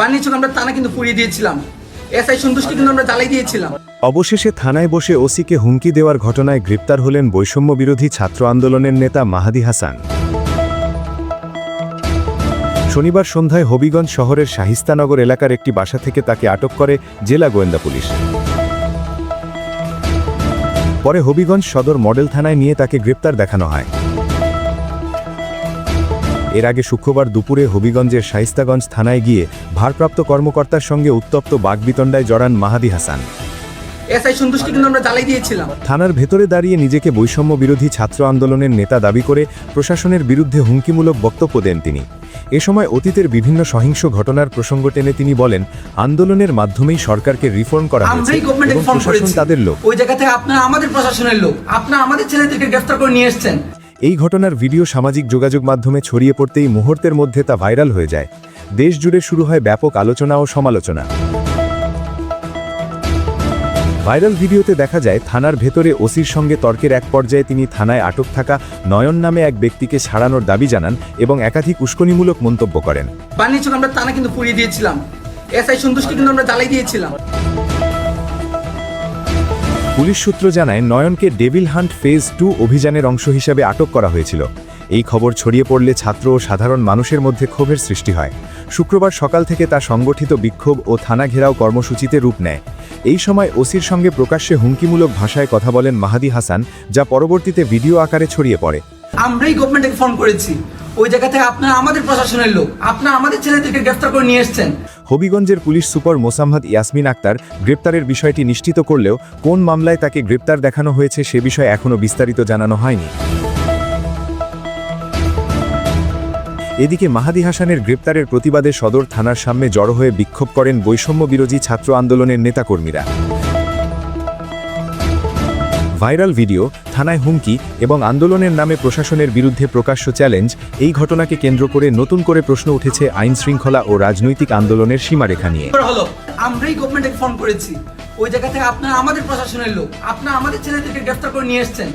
বানিয়েছিল আমরা তানা কিন্তু পুড়িয়ে দিয়েছিলাম। এসআই সন্তুষ্টি কিন্তু আমরা জ্বালাই দিয়েছিলাম। অবশেষে থানায় বসে ওসিকে হুমকি দেওয়ার ঘটনায় গ্রেপ্তার হলেন বৈষম্য বিরোধী ছাত্র আন্দোলনের নেতা মাহাদি হাসান। শনিবার সন্ধ্যায় হবিগঞ্জ শহরের শাহিস্তানগর এলাকার একটি বাসা থেকে তাকে আটক করে জেলা গোয়েন্দা পুলিশ। পরে হবিগঞ্জ সদর মডেল থানায় নিয়ে তাকে গ্রেপ্তার দেখানো হয়। এর আগে শুক্রবার দুপুরে হবিগঞ্জের শাইস্তাগঞ্জ থানায় গিয়ে ভারপ্রাপ্ত কর্মকর্তার সঙ্গে উত্তপ্ত বাগবিতণ্ডায় জড়ান মাহাদি হাসান। এসআই সন্তুষ্টি কিন্তু আমরা জ্বালাই দিয়েছিলাম। থানার ভেতরে দাঁড়িয়ে নিজেকে বৈষম্য বিরোধী ছাত্র আন্দোলনের নেতা দাবি করে প্রশাসনের বিরুদ্ধে হুমকিমূলক বক্তব্য দেন তিনি। এ সময় অতীতের বিভিন্ন সহিংস ঘটনার প্রসঙ্গ টেনে তিনি বলেন আন্দোলনের মাধ্যমেই সরকারকে রিফর্ম করা হয়েছে এবং প্রশাসন তাদের লোক। ওই জায়গা থেকে আপনারা আমাদের প্রশাসনের লোক। আপনারা আমাদের ছেলেদেরকে গ্রেফতার করে নিয়ে এসছেন। এই ঘটনার ভিডিও সামাজিক যোগাযোগ মাধ্যমে ছড়িয়ে পড়তেই মুহূর্তের মধ্যে তা ভাইরাল হয়ে যায়। দেশ জুড়ে শুরু হয় ব্যাপক আলোচনা ও সমালোচনা। ভাইরাল ভিডিওতে দেখা যায়, থানার ভেতরে ওসির সঙ্গে তর্কের এক পর্যায়ে তিনি থানায় আটক থাকা নয়ন নামে এক ব্যক্তিকে ছাড়ানোর দাবি জানান এবং একাধিক উস্কনিমূলক মন্তব্য করেন। বানিয়েছিল আমরা তানা কিন্তু পুড়িয়ে দিয়েছিলাম। এসআই সন্তুষ্টি কিন্তু আমরা জ্বালাই দিয়েছিলাম। পুলিশ সূত্র জানায় নয়নকে ডেভিল হান্ট ফেজ টু অভিযানের অংশ হিসেবে আটক করা হয়েছিল। এই খবর ছড়িয়ে পড়লে ছাত্র ও সাধারণ মানুষের মধ্যে ক্ষোভের সৃষ্টি হয়। শুক্রবার সকাল থেকে তা সংগঠিত বিক্ষোভ ও থানা ঘেরাও কর্মসূচিতে রূপ নেয়। এই সময় ওসির সঙ্গে প্রকাশ্যে হুমকিমূলক ভাষায় কথা বলেন মাহাদি হাসান, যা পরবর্তীতে ভিডিও আকারে ছড়িয়ে পড়ে। আমরাই গভর্নমেন্টকে ফোন করেছি। ওই জায়গা থেকে আপনারা আমাদের প্রশাসনের লোক, আপনারা আমাদের ছেলেদেরকে গ্রেফতার করে নিয়ে এসছেন। হবিগঞ্জের পুলিশ সুপার মোসাম্মদ ইয়াসমিন আক্তার গ্রেপ্তারের বিষয়টি নিশ্চিত করলেও কোন মামলায় তাকে গ্রেপ্তার দেখানো হয়েছে সে বিষয়ে এখনও বিস্তারিত জানানো হয়নি। এদিকে মাহাদি হাসানের গ্রেপ্তারের প্রতিবাদে সদর থানার সামনে জড়ো হয়ে বিক্ষোভ করেন বৈষম্য বিরোধী ছাত্র আন্দোলনের নেতাকর্মীরা। ভাইরাল ভিডিও, থানায় হুমকি এবং আন্দোলনের নামে প্রশাসনের বিরুদ্ধে প্রকাশ্য চ্যালেঞ্জ, এই ঘটনাকে কেন্দ্র করে নতুন করে প্রশ্ন উঠেছে আইন শৃঙ্খলা ও রাজনৈতিক আন্দোলনের সীমারেখা নিয়ে। আমরাই গভর্নমেন্টকে ফোন করেছি। ওই জায়গা থেকে আপনারা আমাদের প্রশাসনের লোক, আপনারা আমাদের ছেলেদেরকে গ্রেফতার করে নিয়ে এসছেন।